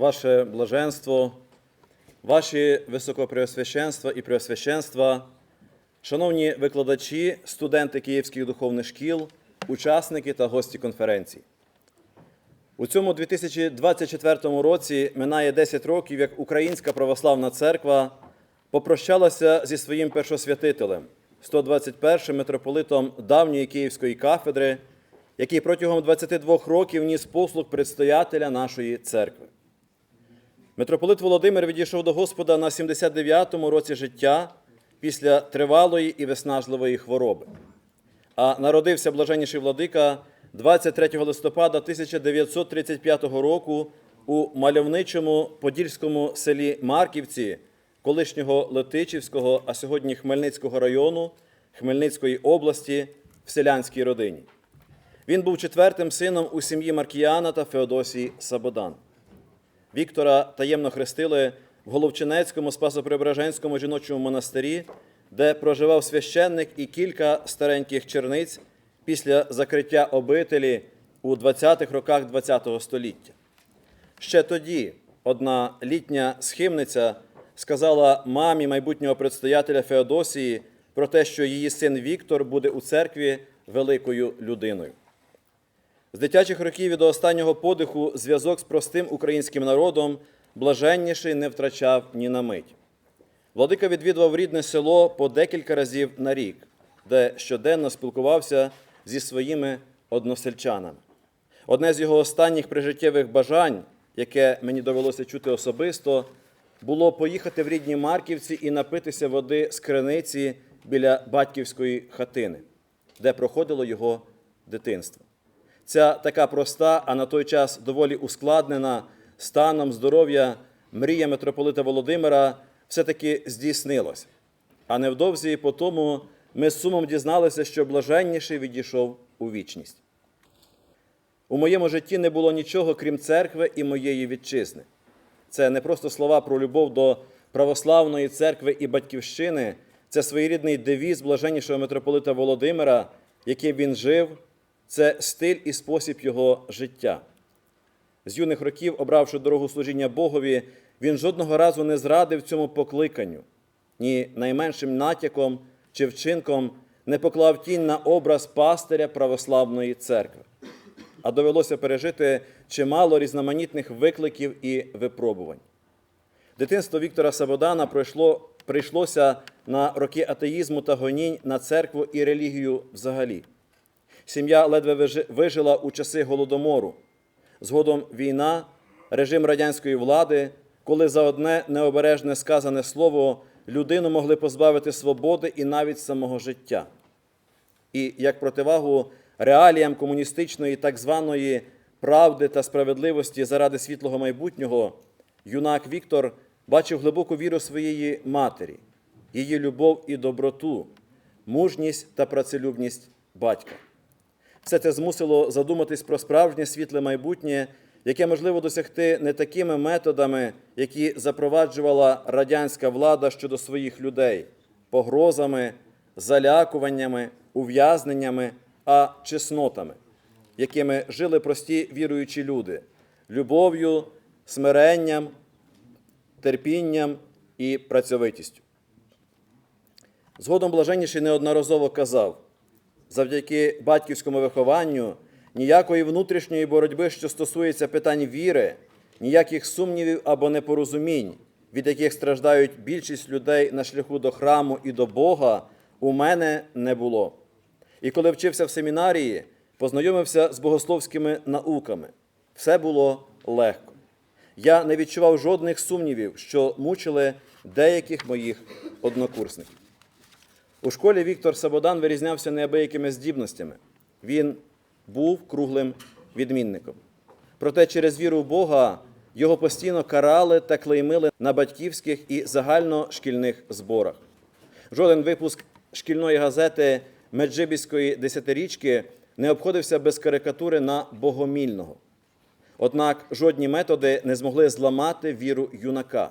ваше блаженство, ваші високопреосвященства і преосвященства, шановні викладачі, студенти Київських духовних шкіл, учасники та гості конференції. У цьому 2024 році минає 10 років, як Українська православна церква попрощалася зі своїм першосвятителем, 121 митрополитом давньої Київської кафедри, який протягом 22 років ніс послуг предстоятеля нашої церкви. Митрополит Володимир відійшов до Господа на 79-му році життя після тривалої і виснажливої хвороби. А народився блаженніший владика 23 листопада 1935 року у мальовничому подільському селі Марківці, колишнього Летичівського, а сьогодні Хмельницького району Хмельницької області в селянській родині. Він був четвертим сином у сім'ї Маркіяна та Феодосії Сабодан. Віктора таємно хрестили в Головчинецькому Спасо-Преображенському жіночому монастирі, де проживав священник і кілька стареньких черниць після закриття обителі у 20-х роках ХХ століття. Ще тоді одна літня схимниця сказала мамі майбутнього предстоятеля Феодосії про те, що її син Віктор буде у церкві великою людиною. З дитячих років і до останнього подиху зв'язок з простим українським народом блаженніший не втрачав ні на мить. Владика відвідував рідне село по декілька разів на рік, де щоденно спілкувався зі своїми односельчанами. Одне з його останніх прижиттєвих бажань, яке мені довелося чути особисто, було поїхати в рідні Марківці і напитися води з криниці біля батьківської хатини, де проходило його дитинство. Ця така проста, а на той час доволі ускладнена станом здоров'я мрія митрополита Володимира все-таки здійснилась. А невдовзі по тому ми з сумом дізналися, що блаженніший відійшов у вічність. У моєму житті не було нічого, крім церкви і моєї вітчизни. Це не просто слова про любов до православної церкви і батьківщини, це своєрідний девіз блаженнішого митрополита Володимира, яким він жив, це стиль і спосіб його життя. З юних років, обравши дорогу служіння Богові, він жодного разу не зрадив цьому покликанню, ні найменшим натяком чи вчинком не поклав тінь на образ пастиря православної церкви, а довелося пережити чимало різноманітних викликів і випробувань. Дитинство Віктора Сабодана пройшло, прийшлося на роки атеїзму та гонінь на церкву і релігію взагалі. Сім'я ледве вижила у часи голодомору. Згодом війна, режим радянської влади, коли за одне необережне сказане слово людину могли позбавити свободи і навіть самого життя. І як противагу реаліям комуністичної так званої правди та справедливості заради світлого майбутнього, юнак Віктор бачив глибоку віру своєї матері, її любов і доброту, мужність та працелюбність батька. Все це змусило задуматись про справжнє світле майбутнє, яке можливо досягти не такими методами, які запроваджувала радянська влада щодо своїх людей, погрозами, залякуваннями, ув'язненнями, а чеснотами, якими жили прості віруючі люди, любов'ю, смиренням, терпінням і працьовитістю. Згодом блаженніший неодноразово казав, завдяки батьківському вихованню ніякої внутрішньої боротьби, що стосується питань віри, ніяких сумнівів або непорозумінь, від яких страждають більшість людей на шляху до храму і до Бога, у мене не було. І коли вчився в семінарії, познайомився з богословськими науками. Все було легко. Я не відчував жодних сумнівів, що мучили деяких моїх однокурсників. У школі Віктор Сабодан вирізнявся неабиякими здібностями. Він був круглим відмінником. Проте через віру в Бога його постійно карали та клеймили на батьківських і загальношкільних зборах. Жоден випуск шкільної газети Меджибіської десятирічки не обходився без карикатури на богомільного. Однак жодні методи не змогли зламати віру юнака.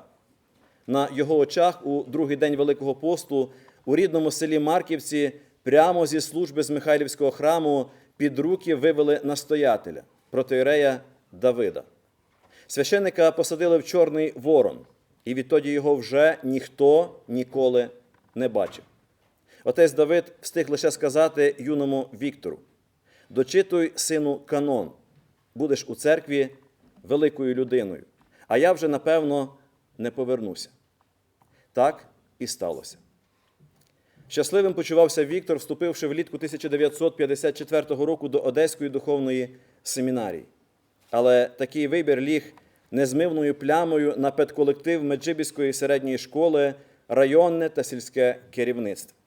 На його очах у другий день Великого посту у рідному селі Марківці прямо зі служби з Михайлівського храму під руки вивели настоятеля, протоірея Давида. Священника посадили в Чорний Ворон, і відтоді його вже ніхто ніколи не бачив. Отець Давид встиг лише сказати юному Віктору: дочитуй, сину, канон, будеш у церкві великою людиною, а я вже, напевно, не повернуся. Так і сталося. Щасливим почувався Віктор, вступивши влітку 1954 року до Одеської духовної семінарії. Але такий вибір ліг незмивною плямою на педколектив Меджибіської середньої школи, районне та сільське керівництво.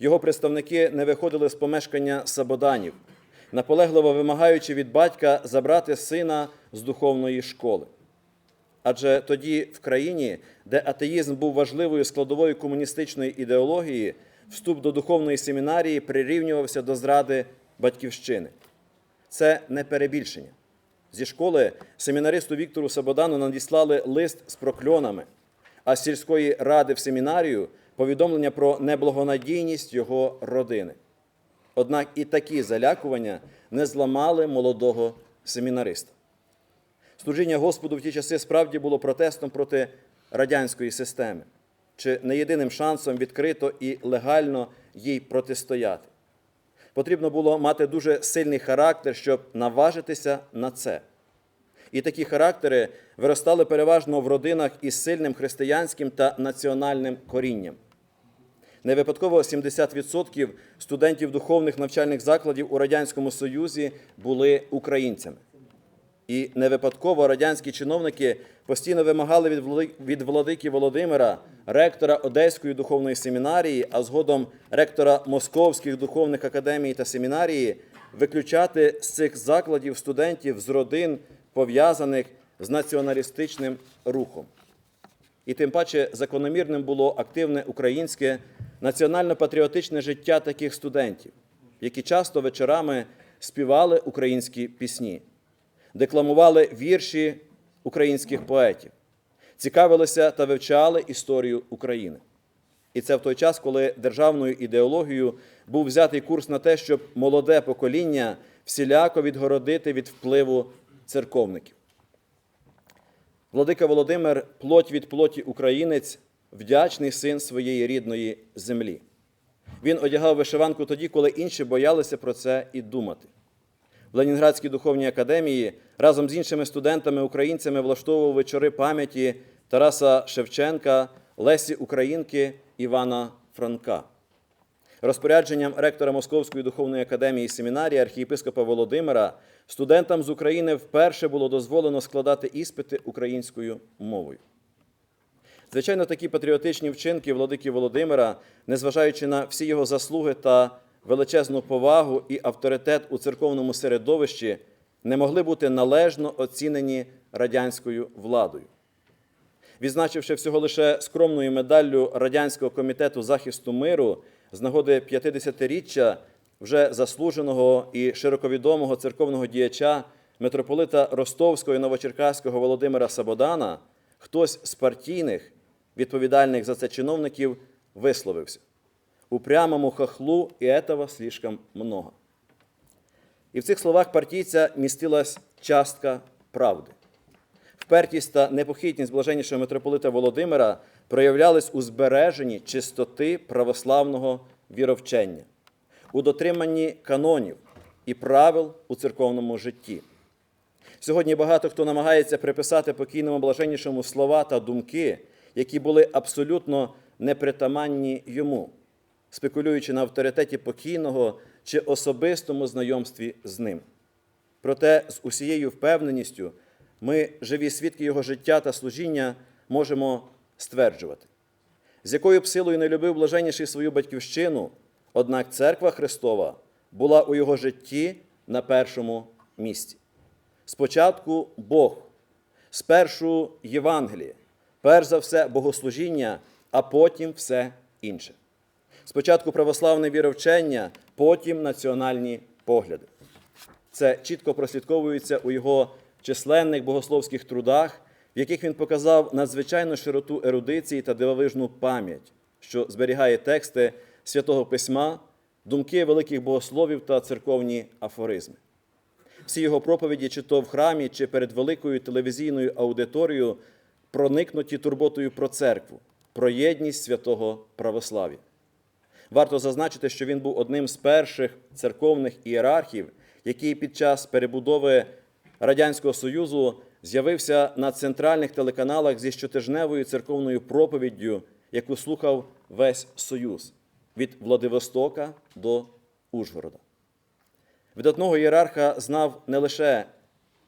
Його представники не виходили з помешкання Сабоданів, наполегливо вимагаючи від батька забрати сина з духовної школи. Адже тоді в країні, де атеїзм був важливою складовою комуністичної ідеології, вступ до духовної семінарії прирівнювався до зради батьківщини. Це не перебільшення. Зі школи семінаристу Віктору Сабодану надіслали лист з прокльонами, а з сільської ради в семінарію повідомлення про неблагонадійність його родини. Однак і такі залякування не зламали молодого семінариста. Служіння Господу в ті часи справді було протестом проти радянської системи, чи не єдиним шансом відкрито і легально їй протистояти. Потрібно було мати дуже сильний характер, щоб наважитися на це. І такі характери виростали переважно в родинах із сильним християнським та національним корінням. Не випадково 70% студентів духовних навчальних закладів у Радянському Союзі були українцями. І не випадково радянські чиновники постійно вимагали від від владики Володимира, ректора Одеської духовної семінарії, а згодом ректора Московських духовних академій та семінарії, виключати з цих закладів студентів з родин, пов'язаних з націоналістичним рухом. І тим паче закономірним було активне українське національно-патріотичне життя таких студентів, які часто вечорами співали українські пісні, декламували вірші українських поетів, цікавилися та вивчали історію України. І це в той час, коли державною ідеологією був взятий курс на те, щоб молоде покоління всіляко відгородити від впливу церковників. Владика Володимир, плоть від плоті українець, вдячний син своєї рідної землі. Він одягав вишиванку тоді, коли інші боялися про це і думати. В Ленінградській духовній академії разом з іншими студентами-українцями влаштовував вечори пам'яті Тараса Шевченка, Лесі Українки, Івана Франка. Розпорядженням ректора Московської духовної академії семінарії архієпископа Володимира студентам з України вперше було дозволено складати іспити українською мовою. Звичайно, такі патріотичні вчинки владики Володимира, незважаючи на всі його заслуги та величезну повагу і авторитет у церковному середовищі, не могли бути належно оцінені радянською владою. Відзначивши всього лише скромною медаллю Радянського комітету захисту миру з нагоди 50-річчя вже заслуженого і широковідомого церковного діяча митрополита Ростовського і Новочеркаського Володимира Сабодана, хтось з партійних, відповідальних за це чиновників, висловився. Упрямому хохлу і этого слишком много. І в цих словах партійця містилась частка правди. Впертість та непохитність блаженнішого митрополита Володимира проявлялись у збереженні чистоти православного віровчення, у дотриманні канонів і правил у церковному житті. Сьогодні багато хто намагається приписати покійному блаженнішому слова та думки, які були абсолютно непритаманні йому, спекулюючи на авторитеті покійного чи особистому знайомстві з ним. Проте з усією впевненістю ми, живі свідки його життя та служіння, можемо стверджувати, з якою б силою не любив блаженніший свою батьківщину, однак церква Христова була у його житті на першому місці. Спочатку Бог, спершу Євангеліє, перш за все богослужіння, а потім все інше. Спочатку православне віровчення, потім національні погляди. Це чітко прослідковується у його численних богословських трудах, в яких він показав надзвичайну широту ерудиції та дивовижну пам'ять, що зберігає тексти святого письма, думки великих богословів та церковні афоризми. всі його проповіді, чи то в храмі, чи перед великою телевізійною аудиторією, проникнуті турботою про церкву, про єдність святого православ'я. Варто зазначити, що він був одним з перших церковних ієрархів, який під час перебудови Радянського Союзу з'явився на центральних телеканалах зі щотижневою церковною проповіддю, яку слухав весь Союз від Владивостока до Ужгорода. Видатного ієрарха знав не лише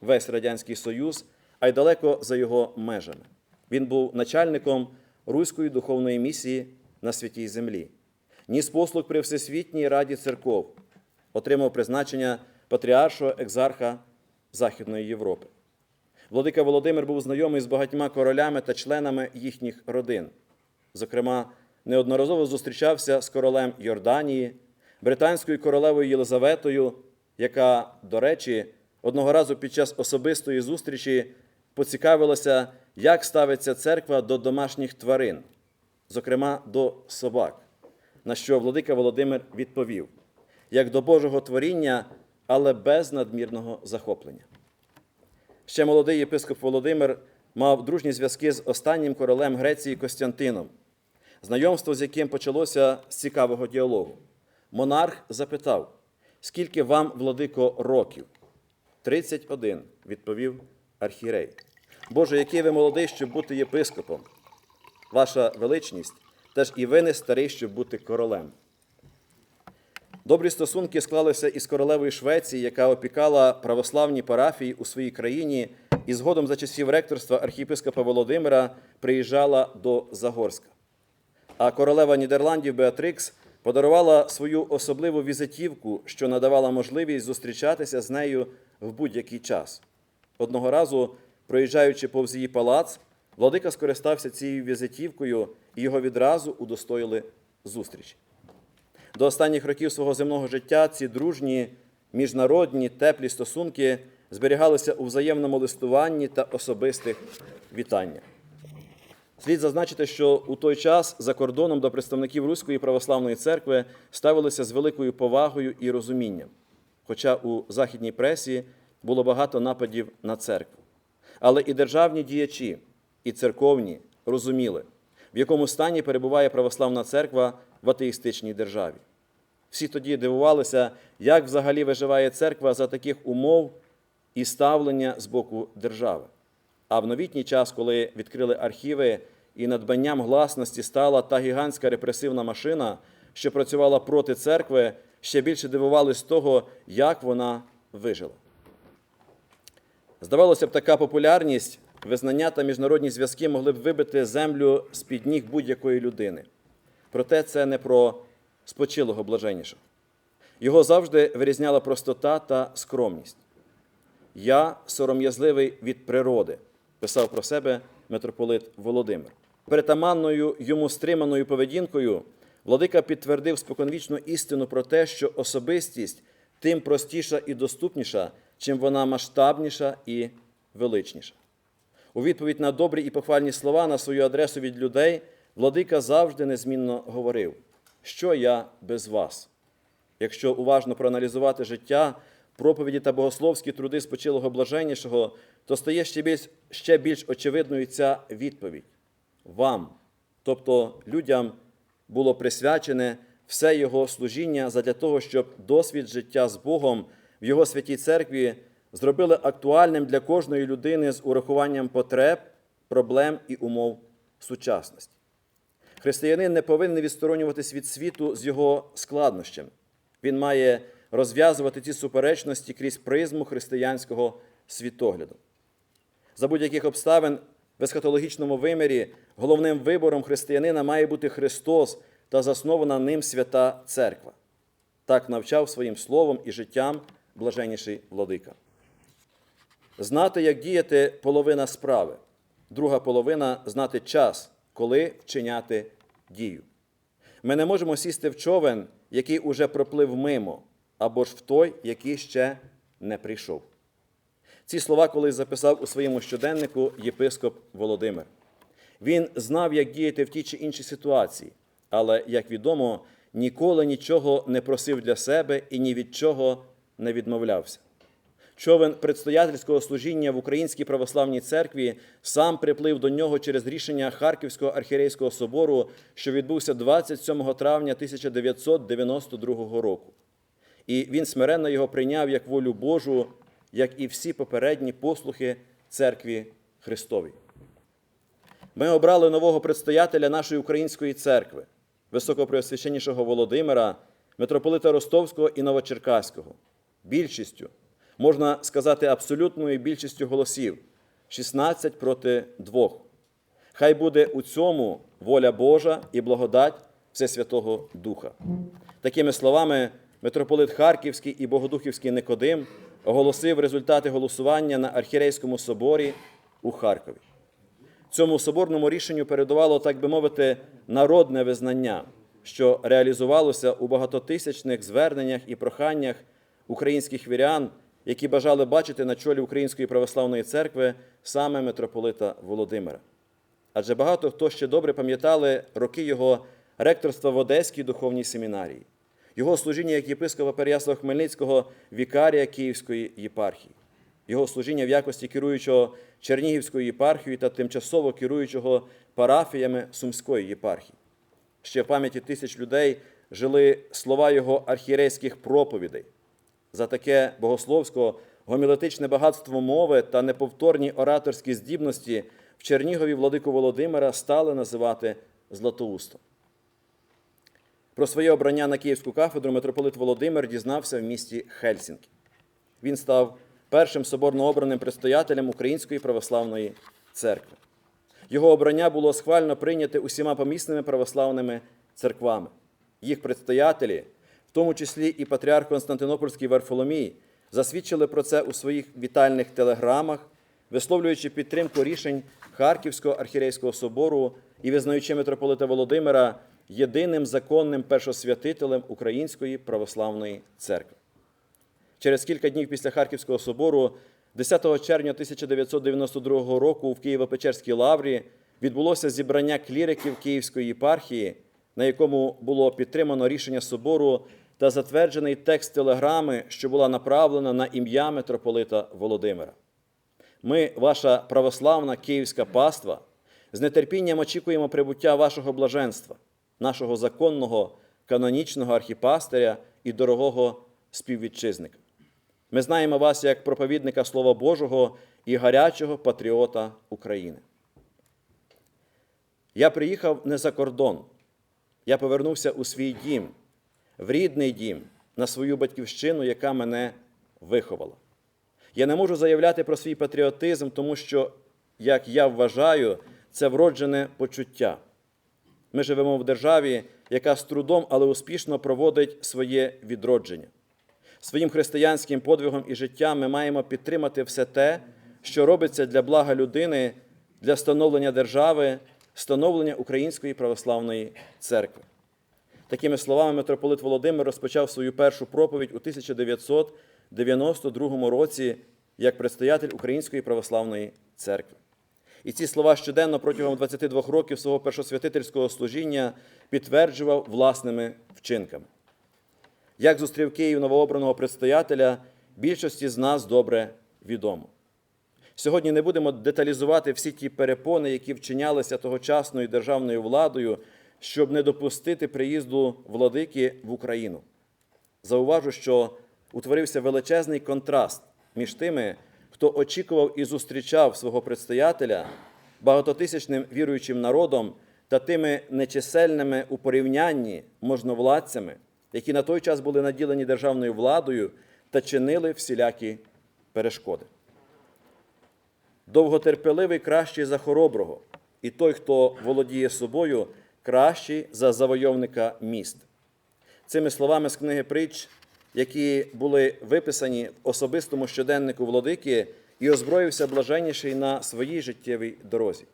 весь Радянський Союз, а й далеко за його межами. Він був начальником Руської духовної місії на святій землі. Ніс послуг при Всесвітній Раді церков, отримав призначення патріаршого екзарха Західної Європи. Владика Володимир був знайомий з багатьма королями та членами їхніх родин. Зокрема, неодноразово зустрічався з королем Йорданії, британською королевою Єлизаветою, яка, до речі, одного разу під час особистої зустрічі поцікавилася, як ставиться церква до домашніх тварин, зокрема до собак. На що владика Володимир відповів: як до Божого творіння, але без надмірного захоплення. Ще молодий єпископ Володимир мав дружні зв'язки з останнім королем Греції Костянтином, знайомство з яким почалося з цікавого діалогу. Монарх запитав, скільки вам, владико, років? 31, відповів архірей. Боже, який ви молодий, щоб бути єпископом. Ваша величність, теж і ви не старий, щоб бути королем. Добрі стосунки склалися із королевою Швеції, яка опікала православні парафії у своїй країні, і згодом за часів ректорства архієпископа Володимира приїжджала до Загорська. А королева Нідерландів Беатрикс подарувала свою особливу візитівку, що надавала можливість зустрічатися з нею в будь-який час. Одного разу, проїжджаючи повз її палац, владика скористався цією візитівкою і його відразу удостоїли зустрічі. До останніх років свого земного життя ці дружні, міжнародні, теплі стосунки зберігалися у взаємному листуванні та особистих вітаннях. Слід зазначити, що у той час за кордоном до представників Руської православної церкви ставилися з великою повагою і розумінням, хоча у західній пресі було багато нападів на церкву. Але і державні діячі, і церковні розуміли, в якому стані перебуває православна церква в атеїстичній державі. Всі тоді дивувалися, як взагалі виживає церква за таких умов і ставлення з боку держави. А в новітній час, коли відкрили архіви і надбанням гласності стала та гігантська репресивна машина, що працювала проти церкви, ще більше дивувались того, як вона вижила. Здавалося б, така популярність, визнання та міжнародні зв'язки могли б вибити землю з-під ніг будь-якої людини. Проте це не про спочилого блаженнішого. Його завжди вирізняла простота та скромність. Я сором'язливий від природи, писав про себе митрополит Володимир. Перетаманною йому стриманою поведінкою владика підтвердив споконвічну істину про те, що особистість тим простіша і доступніша, чим вона масштабніша і величніша. У відповідь на добрі і похвальні слова на свою адресу від людей владика завжди незмінно говорив, що я без вас. Якщо уважно проаналізувати життя, проповіді та богословські труди спочилого блаженнішого, то стає ще більш, ще більш очевидною ця відповідь. Вам, тобто людям, було присвячене все його служіння задля того, щоб досвід життя з Богом в його святій церкві зробили актуальним для кожної людини з урахуванням потреб, проблем і умов сучасності. Християнин не повинен відсторонюватись від світу з його складнощами. Він має розв'язувати ці суперечності крізь призму християнського світогляду. За будь-яких обставин в есхатологічному вимірі головним вибором християнина має бути Христос та заснована ним свята Церква. Так навчав своїм словом і життям блаженніший владика. Знати, як діяти половина справи, друга половина знати час, коли вчиняти дію. Ми не можемо сісти в човен, який уже проплив мимо, або ж в той, який ще не прийшов. Ці слова колись записав у своєму щоденнику єпископ Володимир. Він знав, як діяти в тій чи іншій ситуації, але, як відомо, ніколи нічого не просив для себе і ні від чого не відмовлявся. Човен предстоятельського служіння в Українській православній церкві сам приплив до нього через рішення Харківського архієрейського собору, що відбувся 27 травня 1992 року. І він смиренно його прийняв як волю Божу, як і всі попередні послухи церкві Христовій. Ми обрали нового предстоятеля нашої української церкви, високопреосвященнішого Володимира, митрополита Ростовського і Новочеркаського. Більшістю, можна сказати, абсолютною більшістю голосів 16 проти 2. Хай буде у цьому воля Божа і благодать Всесвятого Духа. Такими словами, митрополит Харківський і Богодухівський Никодим оголосив результати голосування на Архірейському соборі у Харкові. Цьому соборному рішенню передувало, так би мовити, народне визнання, що реалізувалося у багатотисячних зверненнях і проханнях українських вірян, які бажали бачити на чолі Української православної церкви саме митрополита Володимира. Адже багато хто ще добре пам'ятали роки його ректорства в Одеській духовній семінарії, його служіння як єпископа Переяслава Хмельницького вікарія Київської єпархії, його служіння в якості керуючого Чернігівською єпархією та тимчасово керуючого парафіями Сумської єпархії. Ще в пам'яті тисяч людей жили слова його архієрейських проповідей. За таке богословсько гомілетичне багатство мови та неповторні ораторські здібності в Чернігові владику Володимира стали називати Златоустом. Про своє обрання на Київську кафедру митрополит Володимир дізнався в місті Хельсінкі. Він став першим соборно обраним предстоятелем Української православної церкви. Його обрання було схвально прийняте усіма помісними православними церквами. Їх предстоятелі, тому числі і патріарх Константинопольський Варфоломій, засвідчили про це у своїх вітальних телеграмах, висловлюючи підтримку рішень Харківського архірейського собору і визнаючи митрополита Володимира єдиним законним першосвятителем Української православної церкви. Через кілька днів після Харківського собору, 10 червня 1992 року в Києво-Печерській лаврі відбулося зібрання кліриків Київської єпархії, на якому було підтримано рішення собору та затверджений текст телеграми, що була направлена на ім'я митрополита Володимира. Ми, ваша православна київська паства, з нетерпінням очікуємо прибуття вашого блаженства, нашого законного канонічного архіпастиря і дорогого співвітчизника. Ми знаємо вас як проповідника Слова Божого і гарячого патріота України. Я приїхав не за кордон, я повернувся у свій дім, в рідний дім, на свою батьківщину, яка мене виховала. Я не можу заявляти про свій патріотизм, тому що, як я вважаю, це вроджене почуття. Ми живемо в державі, яка з трудом, але успішно проводить своє відродження. Своїм християнським подвигом і життям ми маємо підтримати все те, що робиться для блага людини, для встановлення держави, встановлення Української православної церкви. Такими словами, митрополит Володимир розпочав свою першу проповідь у 1992 році як предстоятель Української православної церкви. І ці слова щоденно протягом 22 років свого першосвятительського служіння підтверджував власними вчинками. Як зустрів Київ новообраного предстоятеля, більшості з нас добре відомо. Сьогодні не будемо деталізувати всі ті перепони, які вчинялися тогочасною державною владою, щоб не допустити приїзду владики в Україну. Зауважу, що утворився величезний контраст між тими, хто очікував і зустрічав свого предстоятеля багатотисячним віруючим народом та тими нечисельними у порівнянні можновладцями, які на той час були наділені державною владою та чинили всілякі перешкоди. Довготерпеливий кращий за хороброго, і той, хто володіє собою, кращий за завойовника міст. Цими словами з книги притч, які були виписані в особистому щоденнику владики, і озброївся блаженніший на своїй життєвій дорозі.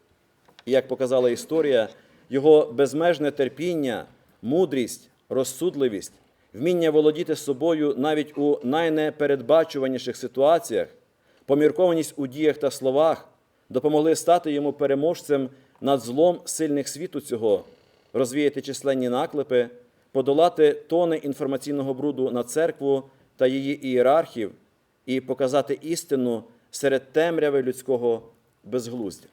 І як показала історія, його безмежне терпіння, мудрість, розсудливість, вміння володіти собою навіть у найнепередбачуваніших ситуаціях, поміркованість у діях та словах допомогли стати йому переможцем над злом сильних світу цього, розвіяти численні наклепи, подолати тони інформаційного бруду на церкву та її ієрархів, і показати істину серед темряви людського безглуздя.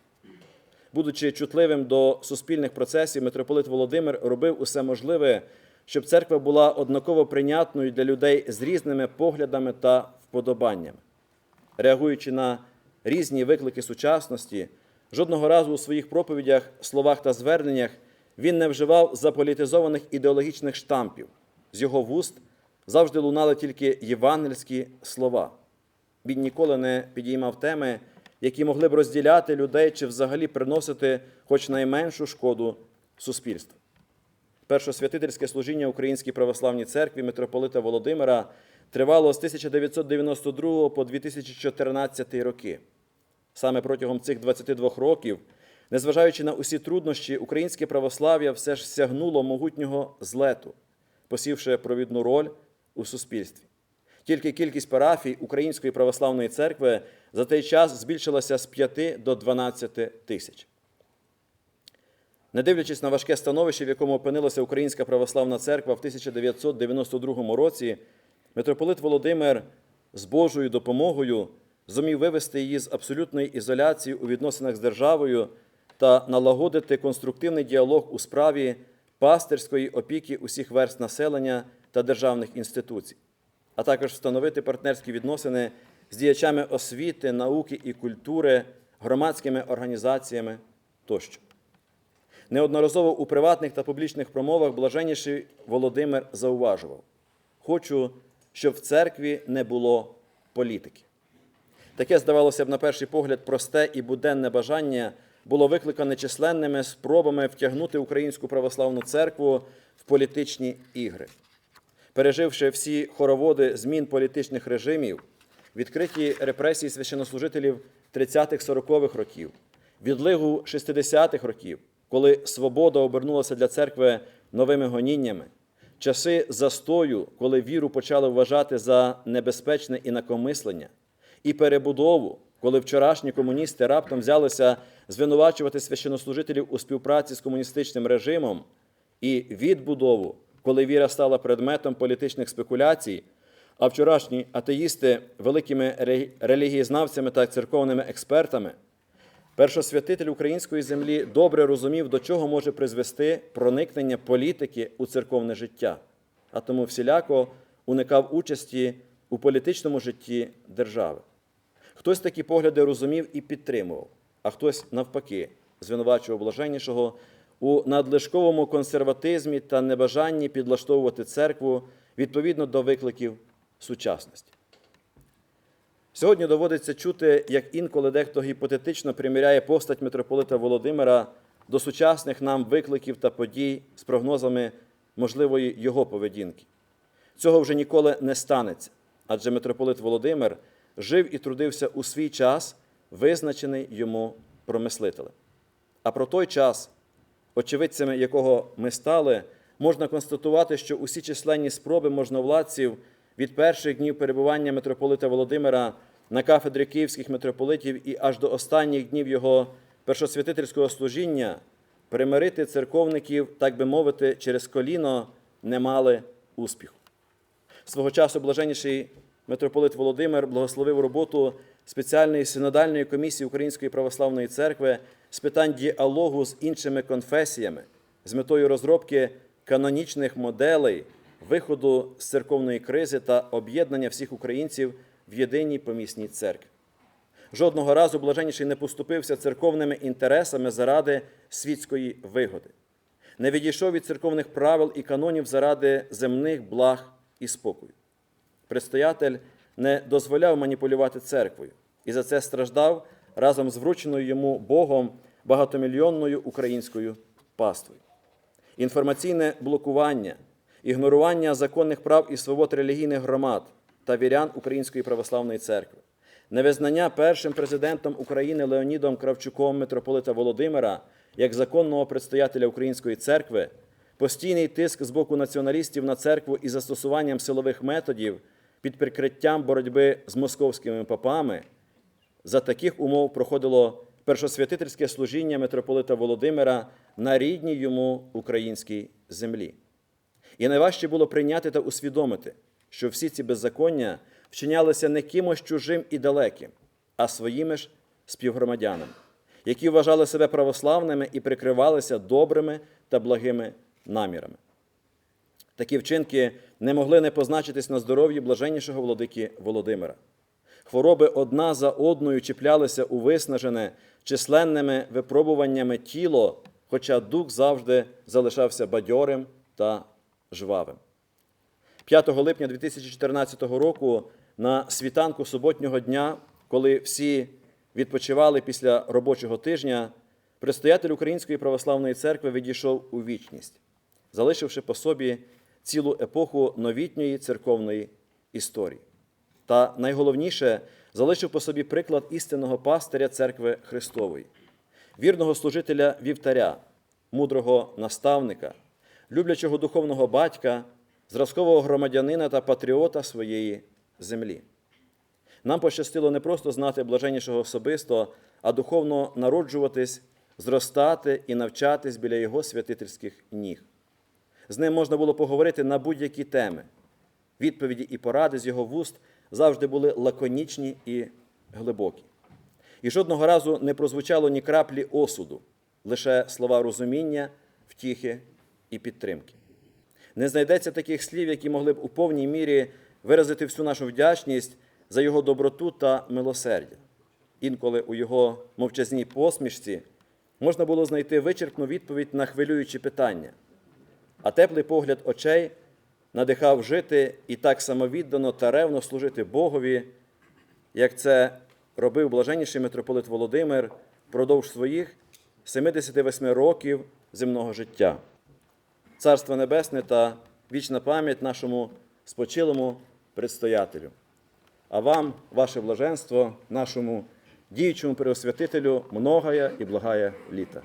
Будучи чутливим до суспільних процесів, митрополит Володимир робив усе можливе, щоб церква була однаково прийнятною для людей з різними поглядами та вподобаннями. Реагуючи на різні виклики сучасності, жодного разу у своїх проповідях, словах та зверненнях він не вживав заполітизованих ідеологічних штампів. З його вуст завжди лунали тільки євангельські слова. Він ніколи не підіймав теми, які могли б розділяти людей чи взагалі приносити хоч найменшу шкоду суспільству. Першосвятительське служіння Українській православній церкві митрополита Володимира тривало з 1992 по 2014 роки. Саме протягом цих 22 років, незважаючи на усі труднощі, українське православ'я все ж сягнуло могутнього злету, посівши провідну роль у суспільстві. Тільки кількість парафій Української православної церкви за той час збільшилася з 5 до 12 тисяч. Не дивлячись на важке становище, в якому опинилася Українська православна церква в 1992 році, митрополит Володимир з Божою допомогою зумів вивести її з абсолютної ізоляції у відносинах з державою та налагодити конструктивний діалог у справі пастирської опіки усіх верст населення та державних інституцій, а також встановити партнерські відносини з діячами освіти, науки і культури, громадськими організаціями тощо. Неодноразово у приватних та публічних промовах блаженніший Володимир зауважував: хочу, щоб в церкві не було політики. Таке, здавалося б, на перший погляд, просте і буденне бажання було викликане численними спробами втягнути Українську православну церкву в політичні ігри. Переживши всі хороводи змін політичних режимів, відкриті репресії священнослужителів 30-40-х років, відлигу 60-х років, коли свобода обернулася для церкви новими гоніннями, часи застою, коли віру почали вважати за небезпечне інакомислення, і перебудову, коли вчорашні комуністи раптом взялися звинувачувати священнослужителів у співпраці з комуністичним режимом, і відбудову, коли віра стала предметом політичних спекуляцій, а вчорашні атеїсти великими релігієзнавцями та церковними експертами. Першосвятитель української землі добре розумів, до чого може призвести проникнення політики у церковне життя, а тому всіляко уникав участі у політичному житті держави. Хтось такі погляди розумів і підтримував, а хтось, навпаки, звинувачував блаженнішого у надлишковому консерватизмі та небажанні підлаштовувати церкву відповідно до викликів сучасності. Сьогодні доводиться чути, як інколи дехто гіпотетично приміряє постать митрополита Володимира до сучасних нам викликів та подій з прогнозами можливої його поведінки. Цього вже ніколи не станеться, адже митрополит Володимир жив і трудився у свій час, визначений йому промислителем. А про той час, очевидцями якого ми стали, можна констатувати, що усі численні спроби можновладців від перших днів перебування митрополита Володимира на кафедрі київських митрополитів і аж до останніх днів його першосвятительського служіння примирити церковників, так би мовити, через коліно не мали успіху. Свого часу блаженніший митрополит Володимир благословив роботу спеціальної синодальної комісії Української православної церкви з питань діалогу з іншими конфесіями з метою розробки канонічних моделей виходу з церковної кризи та об'єднання всіх українців в єдиній помісній церкві. Жодного разу блаженніший не поступився церковними інтересами заради світської вигоди, не відійшов від церковних правил і канонів заради земних благ і спокою. Предстоятель не дозволяв маніпулювати церквою і за це страждав разом з врученою йому Богом багатомільйонною українською паствою. Інформаційне блокування, ігнорування законних прав і свобод релігійних громад та вірян Української православної церкви, невизнання першим президентом України Леонідом Кравчуком митрополита Володимира як законного предстоятеля Української церкви, постійний тиск з боку націоналістів на церкву із застосуванням силових методів під прикриттям боротьби з московськими попами. За таких умов проходило першосвятительське служіння митрополита Володимира на рідній йому українській землі. І найважче було прийняти та усвідомити, що всі ці беззаконня вчинялися не кимось чужим і далеким, а своїми ж співгромадянами, які вважали себе православними і прикривалися добрими та благими намірами. Такі вчинки не могли не позначитись на здоров'ї блаженнішого владики Володимира. Хвороби одна за одною чіплялися у виснажене численними випробуваннями тіло, хоча дух завжди залишався бадьорим та жвавим. 5 липня 2014 року на світанку суботнього дня, коли всі відпочивали після робочого тижня, предстоятель Української православної церкви відійшов у вічність, залишивши по собі цілу епоху новітньої церковної історії. Та найголовніше залишив по собі приклад істинного пастиря церкви Христової, вірного служителя вівтаря, мудрого наставника, люблячого духовного батька, зразкового громадянина та патріота своєї землі. Нам пощастило не просто знати блаженнішого особисто, а духовно народжуватись, зростати і навчатись біля його святительських ніг. З ним можна було поговорити на будь-які теми. Відповіді і поради з його вуст завжди були лаконічні і глибокі. І жодного разу не прозвучало ні краплі осуду, лише слова розуміння, втіхи і підтримки. Не знайдеться таких слів, які могли б у повній мірі виразити всю нашу вдячність за його доброту та милосердя. Інколи у його мовчазній посмішці можна було знайти вичерпну відповідь на хвилюючі питання, а теплий погляд очей надихав жити і так самовіддано та ревно служити Богові, як це робив блаженніший митрополит Володимир впродовж своїх 78 років земного життя. Царство Небесне та вічна пам'ять нашому спочилому предстоятелю. А вам, ваше блаженство, нашому діючому преосвятителю, многая і благая літа.